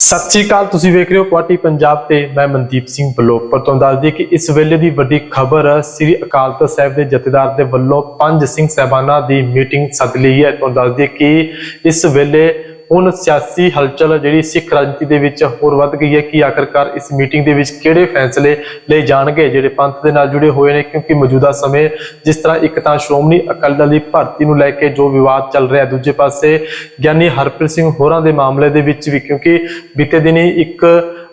ਸਤਿ ਸ਼੍ਰੀ ਅਕਾਲ, ਤੁਸੀਂ ਵੇਖ ਰਹੇ ਹੋ ਕੁਆਟੀ ਪੰਜਾਬ ਤੇ ਮੈਂ ਮਨਦੀਪ ਸਿੰਘ ਬਲੋਕ ਪਰ ਤੁਹਾਨੂੰ ਦੱਸ ਦਈਏ ਕਿ ਇਸ ਵੇਲੇ ਦੀ ਵੱਡੀ ਖਬਰ ਸ੍ਰੀ ਅਕਾਲ ਤਖਤ ਸਾਹਿਬ ਦੇ ਜਥੇਦਾਰ ਦੇ ਵੱਲੋਂ ਪੰਜ ਸਿੰਘ ਸਹਿਬਾਨਾਂ ਦੀ ਮੀਟਿੰਗ ਸੱਦ ਲਈ ਹੈ। ਤੁਹਾਨੂੰ ਦੱਸ ਦਈਏ ਕਿ ਇਸ ਵੇਲੇ ਹੁਣ ਸਿਆਸੀ ਹਲਚਲ ਜਿਹੜੀ ਸਿੱਖ ਰਾਜਨੀਤੀ ਦੇ ਵਿੱਚ ਹੋਰ ਵੱਧ ਗਈ ਹੈ, ਕਿ ਆਖਰਕਾਰ ਇਸ ਮੀਟਿੰਗ ਦੇ ਵਿੱਚ ਕਿਹੜੇ ਫੈਸਲੇ ਲਏ ਜਾਣਗੇ? ਜਿਹੜੇ ਪੰਥ ਦੇ ਨਾਲ ਜੁੜੇ ਹੋਏ ਨੇ, ਕਿਉਂਕਿ ਮੌਜੂਦਾ ਸਮੇਂ ਜਿਸ ਤਰ੍ਹਾਂ ਇੱਕ ਤਾਂ ਸ਼੍ਰੋਮਣੀ ਅਕਾਲੀ ਦਲ ਦੀ ਭਰਤੀ ਨੂੰ ਲੈ ਕੇ ਜੋ ਵਿਵਾਦ ਚੱਲ ਰਿਹਾ ਦੂਜੇ ਪਾਸੇ ਗਿਆਨੀ ਹਰਪ੍ਰੀਤ ਸਿੰਘ ਹੋਰਾਂ ਦੇ ਮਾਮਲੇ ਦੇ ਵਿੱਚ ਵੀ, ਕਿਉਂਕਿ ਬੀਤੇ ਦਿਨੀ ਇੱਕ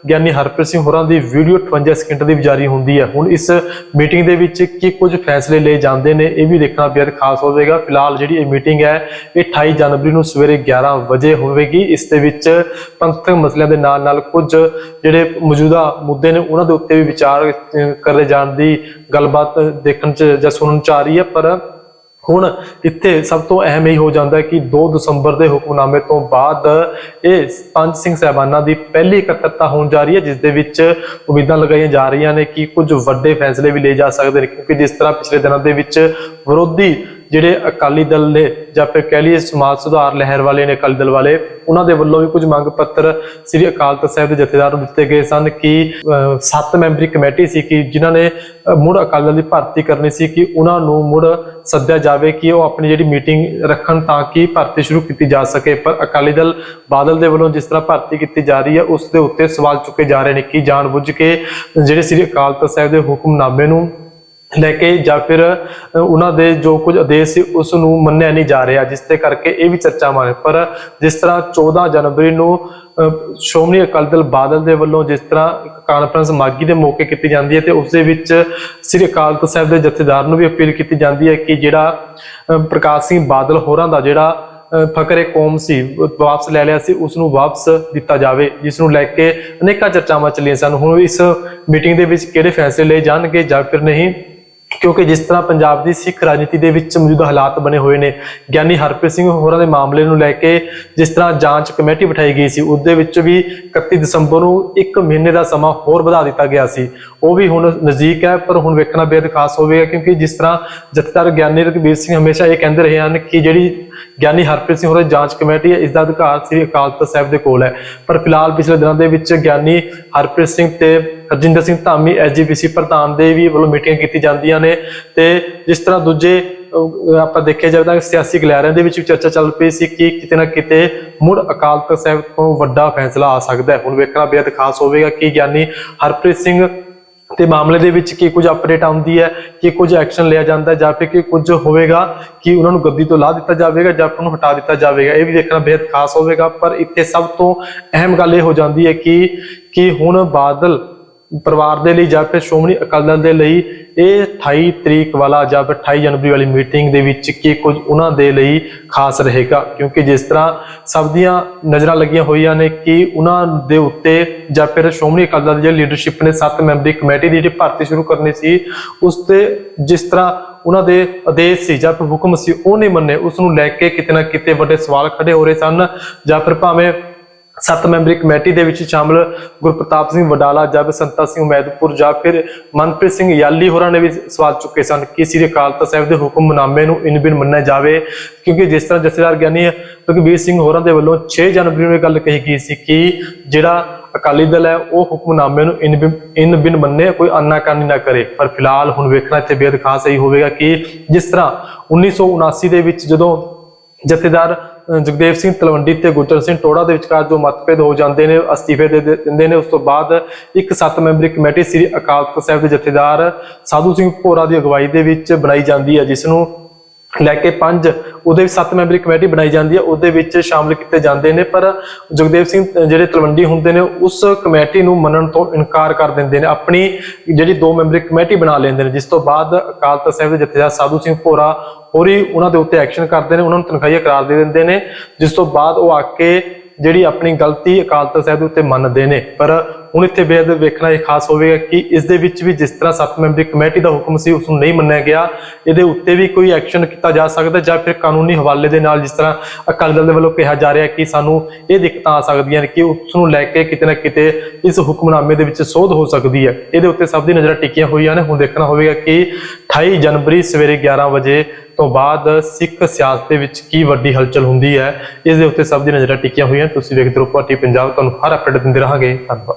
ਗਿਆਨੀ ਹਰਪ੍ਰੀਤ ਸਿੰਘ ਹੋਰਾਂ ਦੀ ਵੀਡੀਓ 58 ਸਕਿੰਟ ਦੀ ਜਾਰੀ ਹੁੰਦੀ ਹੈ। ਹੁਣ ਇਸ ਮੀਟਿੰਗ ਦੇ ਵਿੱਚ ਕੀ ਕੁਝ ਫੈਸਲੇ ਲਏ ਜਾਂਦੇ ਨੇ ਇਹ ਵੀ ਦੇਖਣਾ ਬੇहद ਖਾਸ ਹੋਵੇਗਾ। ਫਿਲਹਾਲ ਜਿਹੜੀ ਇਹ ਮੀਟਿੰਗ ਹੈ, ਇਹ 28 ਜਨਵਰੀ ਨੂੰ ਸਵੇਰੇ 11 ਵਜੇ ਹੋਵੇਗੀ। ਇਸ ਦੇ ਵਿੱਚ ਪੰਥਕ ਮਸਲਿਆਂ ਦੇ ਨਾਲ ਨਾਲ ਕੁਝ ਜਿਹੜੇ ਮੌਜੂਦਾ ਮੁੱਦੇ ਨੇ, ਉਹਨਾਂ ਦੇ ਉੱਤੇ ਵੀ ਵਿਚਾਰ ਕਰੇ ਜਾਣ ਦੀ ਗੱਲਬਾਤ ਦੇਖਣ ਚ ਜਾਂ ਸੁਣਨ ਚ ਆ ਰਹੀ ਹੈ। ਪਰ ਹੁਣ ਇੱਥੇ ਸਭ ਤੋਂ ਅਹਿਮ ਇਹ ਹੋ ਜਾਂਦਾ ਹੈ ਕਿ 2 ਦਸੰਬਰ ਦੇ ਹੁਕਮਨਾਮੇ ਤੋਂ ਬਾਅਦ ਇਹ ਪੰਜ ਸਿੰਘ ਸਹਿਬਾਨਾਂ ਦੀ ਪਹਿਲੀ ਇਕੱਤਰਤਾ ਹੋਣ ਜਾ ਰਹੀ ਹੈ, ਜਿਸ ਦੇ ਵਿੱਚ ਉਮੀਦਾਂ ਲਗਾਈਆਂ ਜਾ ਰਹੀਆਂ ਨੇ ਕਿ ਕੁਝ ਵੱਡੇ ਫੈਸਲੇ ਵੀ ਲਏ ਜਾ ਸਕਦੇ ਨੇ, ਕਿਉਂਕਿ ਜਿਸ ਤਰ੍ਹਾਂ ਪਿਛਲੇ ਦਿਨਾਂ ਦੇ ਵਿੱਚ ਵਿਰੋਧੀ ਜਿਹੜੇ ਅਕਾਲੀ ਦਲ ਨੇ ਜਾਂ ਫਿਰ ਕਹਿ ਲਈਏ ਸਮਾਜ ਸੁਧਾਰ ਲਹਿਰ ਵਾਲੇ ਨੇ ਅਕਾਲੀ ਦਲ ਵਾਲੇ, ਉਹਨਾਂ ਦੇ ਵੱਲੋਂ ਵੀ ਕੁਝ ਮੰਗ ਪੱਤਰ ਸ੍ਰੀ ਅਕਾਲ ਤਖਤ ਸਾਹਿਬ ਦੇ ਜਥੇਦਾਰ ਨੂੰ ਦਿੱਤੇ ਗਏ ਸਨ ਕਿ ਸੱਤ ਮੈਂਬਰੀ ਕਮੇਟੀ ਸੀ ਕਿ ਜਿਨ੍ਹਾਂ ਨੇ ਮੁੜ ਅਕਾਲੀ ਦਲ ਦੀ ਭਰਤੀ ਕਰਨੀ ਸੀ ਕਿ ਉਹਨਾਂ ਨੂੰ ਮੁੜ ਸੱਦਿਆ ਜਾਵੇ ਕਿ ਉਹ ਆਪਣੀ ਜਿਹੜੀ ਮੀਟਿੰਗ ਰੱਖਣ ਤਾਂ ਕਿ ਭਰਤੀ ਸ਼ੁਰੂ ਕੀਤੀ ਜਾ ਸਕੇ। ਪਰ ਅਕਾਲੀ ਦਲ ਬਾਦਲ ਦੇ ਵੱਲੋਂ ਜਿਸ ਤਰ੍ਹਾਂ ਭਰਤੀ ਕੀਤੀ ਜਾ ਰਹੀ ਹੈ, ਉਸ ਦੇ ਉੱਤੇ ਸਵਾਲ ਚੁੱਕੇ ਜਾ ਰਹੇ ਨੇ ਕਿ ਜਾਣਬੁੱਝ ਕੇ ਜਿਹੜੇ ਸ੍ਰੀ ਅਕਾਲ ਤਖਤ ਸਾਹਿਬ ਦੇ ਹੁਕਮਨਾਮੇ ਨੂੰ ਲੈ ਕੇ ਜਾਂ ਫਿਰ ਉਹਨਾਂ ਦੇ ਜੋ ਕੁਝ ਆਦੇਸ਼ ਸੀ ਉਸ ਨੂੰ ਮੰਨਿਆ ਨਹੀਂ ਜਾ ਰਿਹਾ, ਜਿਸ ਤੇ ਕਰਕੇ ਇਹ ਵੀ ਚਰਚਾਵਾਂ ਨੇ। ਪਰ ਜਿਸ ਤਰ੍ਹਾਂ 14 ਜਨਵਰੀ ਨੂੰ ਸ਼੍ਰੋਮਣੀ ਅਕਾਲੀ ਦਲ ਬਾਦਲ ਦੇ ਵੱਲੋਂ ਜਿਸ ਤਰ੍ਹਾਂ ਕਾਨਫਰੰਸ ਮਾਗੀ ਦੇ ਮੌਕੇ ਕੀਤੀ ਜਾਂਦੀ ਹੈ ਤੇ ਉਸ ਦੇ ਵਿੱਚ ਸ੍ਰੀ ਅਕਾਲ ਤਖਤ ਸਾਹਿਬ ਦੇ ਜਥੇਦਾਰ ਨੂੰ ਵੀ ਅਪੀਲ ਕੀਤੀ ਜਾਂਦੀ ਹੈ ਕਿ ਜਿਹੜਾ ਪ੍ਰਕਾਸ਼ ਸਿੰਘ ਬਾਦਲ ਹੋਰਾਂ ਦਾ ਜਿਹੜਾ ਫਕਰੇ ਕੌਮ ਸੀ ਵਾਪਸ ਲੈ ਲਿਆ ਸੀ ਉਸ ਨੂੰ ਵਾਪਸ ਦਿੱਤਾ ਜਾਵੇ, ਜਿਸ ਨੂੰ ਲੈ ਕੇ ਅਨੇਕਾਂ ਚਰਚਾਵਾਂ ਚੱਲੀਆਂ ਸਨ। ਹੁਣ ਇਸ ਮੀਟਿੰਗ ਦੇ ਵਿੱਚ ਕਿਹੜੇ ਫੈਸਲੇ ਲਏ ਜਾਣਗੇ ਜਾਂ ਫਿਰ ਨਹੀਂ ਕਿਉਂਕਿ ਜਿਸ ਤਰ੍ਹਾਂ ਪੰਜਾਬ ਦੀ ਸਿੱਖ ਰਾਜਨੀਤੀ ਦੇ ਵਿੱਚ ਮੌਜੂਦਾ ਹਾਲਾਤ ਬਣੇ ਹੋਏ ਨੇ, ਗਿਆਨੀ ਹਰਪ੍ਰੀਤ ਸਿੰਘ ਹੋਰਾਂ ਦੇ ਮਾਮਲੇ ਨੂੰ ਲੈ ਕੇ ਜਿਸ ਤਰ੍ਹਾਂ ਜਾਂਚ ਕਮੇਟੀ ਬਿਠਾਈ ਗਈ ਸੀ, ਉਹਦੇ ਵਿੱਚ ਵੀ 31 ਦਸੰਬਰ ਨੂੰ ਇੱਕ ਮਹੀਨੇ ਦਾ ਸਮਾਂ ਹੋਰ ਵਧਾ ਦਿੱਤਾ ਗਿਆ ਸੀ। ਉਹ ਵੀ ਹੁਣ ਨਜ਼ਦੀਕ ਹੈ, ਪਰ ਹੁਣ ਵੇਖਣਾ ਬੇਹੱਦ ਖਾਸ ਹੋਵੇਗਾ ਕਿਉਂਕਿ ਜਿਸ ਤਰ੍ਹਾਂ ਜਥੇਦਾਰ ਗਿਆਨੀ ਰਘਬੀਰ ਸਿੰਘ ਹਮੇਸ਼ਾ ਇਹ ਕਹਿੰਦੇ ਰਹੇ ਹਨ ਕਿ ਜਿਹੜੀ ਗਿਆਨੀ ਹਰਪ੍ਰੀਤ ਸਿੰਘ ਹੋਰਾਂ ਦੀ ਜਾਂਚ ਕਮੇਟੀ ਹੈ ਇਸ ਦਾ ਅਧਿਕਾਰ ਸ੍ਰੀ ਅਕਾਲ ਤਖਤ ਸਾਹਿਬ ਦੇ ਕੋਲ ਹੈ। ਪਰ ਫਿਲਹਾਲ ਪਿਛਲੇ ਦਿਨਾਂ ਦੇ ਵਿੱਚ ਗਿਆਨੀ ਹਰਪ੍ਰੀਤ ਸਿੰਘ ਤੇ ਹਰਜਿੰਦਰ ਸਿੰਘ ਧਾਮੀ ਐਸਜੀਪੀਸੀ ਪ੍ਰਧਾਨ ਦੇ ਵੀ ਵੱਲੋਂ ਮੀਟਿੰਗਾਂ ਕੀਤੀ ਜਾਂਦੀਆਂ ਨੇ ਤੇ ਜਿਸ ਤਰ੍ਹਾਂ ਦੂਜੇ ਆਪਾਂ ਦੇਖਿਆ ਜਾਵੇ ਤਾਂ ਸਿਆਸੀ ਗਲਿਆਰਿਆਂ ਦੇ ਵਿੱਚ ਵੀ ਚਰਚਾ ਚੱਲ ਪਈ ਸੀ ਕਿ ਕਿਤੇ ਨਾ ਕਿਤੇ ਮੁੜ ਅਕਾਲ ਤਖਤ ਸਾਹਿਬ ਤੋਂ ਵੱਡਾ ਫੈਸਲਾ ਆ ਸਕਦਾ ਹੁਣ ਵੇਖਣਾ ਬੇਹੱਦ ਖਾਸ ਹੋਵੇਗਾ ਕਿ ਗਿਆਨੀ ਹਰਪ੍ਰੀਤ ਸਿੰਘ ਤੇ ਮਾਮਲੇ ਦੇ ਵਿੱਚ ਕੀ ਕੁਝ ਅਪਡੇਟ ਆਉਂਦੀ ਹੈ, ਕਿ ਕੁਝ ਐਕਸ਼ਨ ਲਿਆ ਜਾਂਦਾ ਜਾਂ ਫਿਰ ਕਿ ਕੁਝ ਹੋਵੇਗਾ ਕਿ ਉਹਨਾਂ ਨੂੰ ਗੱਦੀ ਤੋਂ ਲਾ ਦਿੱਤਾ ਜਾਵੇਗਾ ਜਾਂ ਫਿਰ ਉਹਨੂੰ ਹਟਾ ਦਿੱਤਾ ਜਾਵੇਗਾ। ਇਹ ਵੀ ਦੇਖਣਾ ਬੇਹੱਦ ਖਾਸ ਹੋਵੇਗਾ, ਪਰ ਇੱਥੇ ਸਭ ਤੋਂ ਅਹਿਮ ਗੱਲ ਇਹ ਹੋ ਜਾਂਦੀ ਹੈ ਕਿ ਕਿ ਹੁਣ ਬਾਦਲ ਪਰਿਵਾਰ ਦੇ ਲਈ ਜਾਂ ਫਿਰ ਸ਼੍ਰੋਮਣੀ ਅਕਾਲੀ ਦਲ ਦੇ ਲਈ ਇਹ 28 ਤਰੀਕ ਵਾਲਾ ਜਾਂ ਫਿਰ 28 ਜਨਵਰੀ ਵਾਲੀ ਮੀਟਿੰਗ ਦੇ ਵਿੱਚ ਕੀ ਕੁਝ ਉਹਨਾਂ ਦੇ ਲਈ ਖਾਸ ਰਹੇਗਾ। ਕਿਉਂਕਿ ਜਿਸ ਤਰ੍ਹਾਂ ਸਭ ਦੀਆਂ ਨਜ਼ਰਾਂ ਲੱਗੀਆਂ ਹੋਈਆਂ ਨੇ ਕਿ ਉਹਨਾਂ ਦੇ ਉੱਤੇ ਜਾਂ ਫਿਰ ਸ਼੍ਰੋਮਣੀ ਅਕਾਲੀ ਦਲ ਦੀ ਲੀਡਰਸ਼ਿਪ ਨੇ 7 ਮੈਂਬਰੀ ਕਮੇਟੀ ਦੀ ਜਿਹੜੀ ਭਰਤੀ ਸ਼ੁਰੂ ਕਰਨੀ ਸੀ, ਉਸ ਤੇ ਜਿਸ ਤਰ੍ਹਾਂ ਉਹਨਾਂ ਦੇ ਆਦੇਸ਼ ਸੀ ਜਾਂ ਫਿਰ ਹੁਕਮ ਸੀ, ਉਹ ਨਹੀਂ ਮੰਨੇ, ਉਸ ਨੂੰ ਲੈ ਕੇ ਕਿਤੇ ਨਾ ਕਿਤੇ ਵੱਡੇ ਸਵਾਲ ਖੜੇ ਹੋ ਰਹੇ ਸਨ ਜਾਂ ਫਿਰ ਭਾਵੇਂ ਸੱਤ ਮੈਂਬਰੀ ਕਮੇਟੀ ਦੇ ਵਿੱਚ ਸ਼ਾਮਲ ਗੁਰਪ੍ਰਤਾਪ ਸਿੰਘ ਵਡਾਲਾ ਜਾਂ ਫਿਰ ਸੰਤਾ ਸਿੰਘ ਉਮੈਦਪੁਰ ਜਾਂ ਫਿਰ ਮਨਪ੍ਰੀਤ ਸਿੰਘ ਯਾਲੀ ਹੋਰਾਂ ਨੇ ਵੀ ਸਵਾਲ ਚੁੱਕੇ ਸਨ ਕਿ ਸ੍ਰੀ ਅਕਾਲ ਤਖਤ ਸਾਹਿਬ ਦੇ ਹੁਕਮਨਾਮੇ ਨੂੰ ਇਨ ਬਿਨ ਮੰਨਿਆ ਜਾਵੇ, ਕਿਉਂਕਿ ਜਿਸ ਤਰ੍ਹਾਂ ਜਥੇਦਾਰ ਗਿਆਨੀ ਰਘਬੀਰ ਸਿੰਘ ਹੋਰਾਂ ਦੇ ਵੱਲੋਂ 6 ਜਨਵਰੀ ਨੂੰ ਇਹ ਗੱਲ ਕਹੀ ਗਈ ਸੀ ਕਿ ਜਿਹੜਾ ਅਕਾਲੀ ਦਲ ਹੈ, ਉਹ ਹੁਕਮਨਾਮੇ ਨੂੰ ਇਨ ਬਿਨ ਇਨ ਬਿਨ ਮੰਨੇ, ਕੋਈ ਅੰਨਾਕਾਨੀ ਨਾ ਕਰੇ। ਪਰ ਫਿਲਹਾਲ ਹੁਣ ਵੇਖਣਾ ਇੱਥੇ ਬੇहद ਖਾਸ ਇਹੀ ਹੋਵੇਗਾ ਕਿ ਜਿਸ ਤਰ੍ਹਾਂ 1979 ਦੇ ਵਿੱਚ ਜਦੋਂ ਜਥੇਦਾਰ ਜਗਦੇਵ ਸਿੰਘ ਤਲਵੰਡੀ ਤੇ ਗੁਰਚਰਨ ਸਿੰਘ ਟੋੜਾ ਦੇ ਵਿਚਕਾਰ ਜੋ ਮਤਭੇਦ ਹੋ ਜਾਂਦੇ ਨੇ, ਅਸਤੀਫੇ ਦੇ ਦੇ, ਦਿੰਦੇ ਨੇ, ਉਸ ਤੋਂ ਬਾਅਦ ਇੱਕ ਸੱਤ ਮੈਂਬਰੀ ਕਮੇਟੀ ਸ੍ਰੀ ਅਕਾਲ ਤਖਤ ਸਾਹਿਬ ਦੇ ਜਥੇਦਾਰ ਸਾਧੂ ਸਿੰਘ ਭੋਰਾ ਦੀ ਅਗਵਾਈ ਦੇ ਵਿੱਚ ਬਣਾਈ ਜਾਂਦੀ ਹੈ, ਜਿਸ ਨੂੰ ਲੈ ਕੇ ਪੰਜ, ਉਹਦੇ ਵਿੱਚ ਸੱਤ ਮੈਂਬਰੀ ਕਮੇਟੀ ਬਣਾਈ ਜਾਂਦੀ ਹੈ, ਉਹਦੇ ਵਿੱਚ ਸ਼ਾਮਲ ਕੀਤੇ ਜਾਂਦੇ ਨੇ, ਪਰ ਜਗਦੇਵ ਸਿੰਘ ਜਿਹੜੇ ਤਲਵੰਡੀ ਹੁੰਦੇ ਨੇ, ਉਸ ਕਮੇਟੀ ਨੂੰ ਮੰਨਣ ਤੋਂ ਇਨਕਾਰ ਕਰ ਦਿੰਦੇ ਨੇ, ਆਪਣੀ ਜਿਹੜੀ ਦੋ ਮੈਂਬਰੀ ਕਮੇਟੀ ਬਣਾ ਲੈਂਦੇ ਨੇ, ਜਿਸ ਤੋਂ ਬਾਅਦ ਅਕਾਲ ਤਖਤ ਸਾਹਿਬ ਦੇ ਜਥੇਦਾਰ ਸਾਧੂ ਸਿੰਘ ਭੋਰਾ ਹੋਰੀ ਉਹਨਾਂ ਦੇ ਉੱਤੇ ਐਕਸ਼ਨ ਕਰਦੇ ਨੇ, ਉਹਨਾਂ ਨੂੰ ਤਨਖਾਹੀਆ ਕਰਾਰ ਦੇ ਦਿੰਦੇ ਨੇ, ਜਿਸ ਤੋਂ ਬਾਅਦ ਉਹ ਆ ਕੇ ਜਿਹੜੀ ਆਪਣੀ ਗਲਤੀ ਅਕਾਲ ਤਖਤ ਸਾਹਿਬ ਦੇ ਉੱਤੇ ਮੰਨਦੇ ਨੇ, ਪਰ ਹੁਣ ਇੱਥੇ ਬੇਅਦ ਵੇਖਣਾ ਇਹ ਖਾਸ ਹੋਵੇਗਾ ਕਿ ਇਸ ਦੇ ਵਿੱਚ ਵੀ ਜਿਸ ਤਰ੍ਹਾਂ ਸੱਤ ਮੈਂਬਰੀ ਕਮੇਟੀ ਦਾ ਹੁਕਮ ਸੀ, ਉਸ ਨੂੰ ਨਹੀਂ ਮੰਨਿਆ ਗਿਆ। ਇਹਦੇ ਉੱਤੇ ਵੀ ਕੋਈ ਐਕਸ਼ਨ ਕੀਤਾ ਜਾ ਸਕਦਾ ਜਾਂ ਫਿਰ ਕਾਨੂੰਨੀ ਹਵਾਲੇ ਦੇ ਨਾਲ ਜਿਸ ਤਰ੍ਹਾਂ ਅਕਾਲੀ ਦਲ ਦੇ ਵੱਲੋਂ ਕਿਹਾ ਜਾ ਰਿਹਾ ਕਿ ਸਾਨੂੰ ਇਹ ਦਿੱਕਤਾਂ ਆ ਸਕਦੀਆਂ ਨੇ ਕਿ ਉਸ ਨੂੰ ਲੈ ਕੇ ਕਿਤੇ ਨਾ ਕਿਤੇ ਇਸ ਹੁਕਮਨਾਮੇ ਦੇ ਵਿੱਚ ਸੋਧ ਹੋ ਸਕਦੀ ਹੈ। ਇਹਦੇ ਉੱਤੇ ਸਭ ਦੀ ਨਜ਼ਰਾਂ ਟਿਕੀਆਂ ਹੋਈਆਂ ਨੇ। ਹੁਣ ਦੇਖਣਾ ਹੋਵੇਗਾ ਕਿ 28 ਜਨਵਰੀ ਸਵੇਰੇ 11 ਵਜੇ ਤੋਂ ਬਾਅਦ ਸਿੱਖ ਸਿਆਸਤ ਦੇ ਵਿੱਚ ਕੀ ਵੱਡੀ ਹਲਚਲ ਹੁੰਦੀ ਹੈ, ਇਸ ਦੇ ਉੱਤੇ ਸਭ ਦੀ ਨਜ਼ਰਾਂ ਟਿਕੀਆਂ ਹੋਈਆਂ ਤੁਸੀਂ ਵੇਖਦੇ ਰਹੋ ਪਾਰਟੀ ਪੰਜਾਬ। ਤੁਹਾਨੂੰ ਹਰ ਅਪਡੇਟ ਦਿੰਦੇ ਰਹਾਂਗੇ। ਧੰਨਵਾਦ।